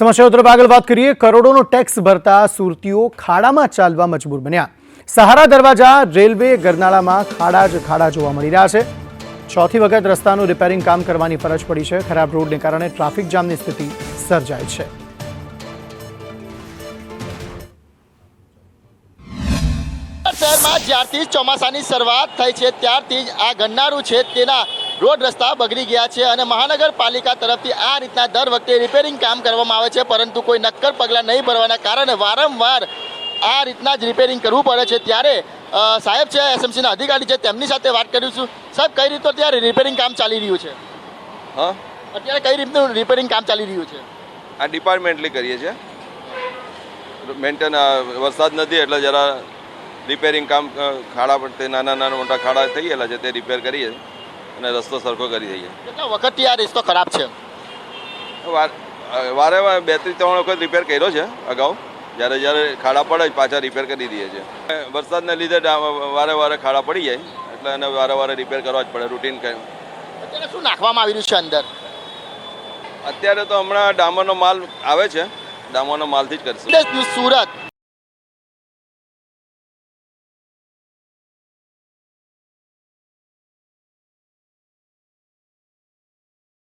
સમસ્યા તરફ આગળ વાત કરીએ. કરોડોનો ટેક્સ ભરતા સુરતીઓ ખાડામાં ચાલવા મજબૂર બન્યા. સહારા દરવાજા, રેલવે ગરનાળામાં ખાડા જ ખાડા જોવા મળી રહ્યા છે. ચોથી વખત રસ્તાનું રિપેરિંગ કામ કરવાની ફરજ પડી છે. ખરાબ રોડને કારણે ટ્રાફિક જામની સ્થિતિ સર્જાય છે. શહેરમાં જ્યારથી ચોમાસાની શરૂઆત થઈ છે, ત્યારથી જ આ ગન્નારું છે, તેના રોડ રસ્તા બગડી ગયા છે અને મહાનગરપાલિકા તરફથી આ રીતના દર વખતે રિપેરિંગ કામ કરવામાં આવે છે પરંતુ કોઈ નક્કર પગલાં નહીં ભરવાના કારણે વારંવાર આ રીતના જ રિપેરિંગ કરવું પડે છે. ત્યારે સાહેબ છે એસએમસીના અધિકારી છે તેમની સાથે વાત કરીશું. સાહેબ કઈ રીતનું અત્યારે રિપેરિંગ કામ ચાલી રહ્યું છે? હા? અત્યારે કઈ રીતનું રિપેરિંગ કામ ચાલી રહ્યું છે? આ ડિપાર્ટમેન્ટલી કરીએ છીએ. મેન્ટેન વરસાદ નથી એટલે જરા રિપેરિંગ કામ ખાડા પર તે નાના નાના મોટા ખાડા થઈ ગયેલા છે તે રિપેર કરીએ. અને રસ્તો સરખો કરી દઈએ. કેટલા વખતથી આ રસ્તો ખરાબ છે? વાર વારે બેથી ત્રણ વખત રિપેર કર્યો છે અગાઉ. જ્યારે જ્યારે ખાડા પડે પાછા રિપેર કરી દઈએ છીએ. વરસાદને લીધે વારે વારે ખાડા પડી જાય. એટલે એને વારે વારે રિપેર કરવા જ પડે રૂટીન અત્યારે શું નાખવામાં આવી રહ્યું છે અંદર? અત્યારે તો હમણાં ડામરનો માલ આવે છે. ડામરનો માલથી જ કરશે. સુરત.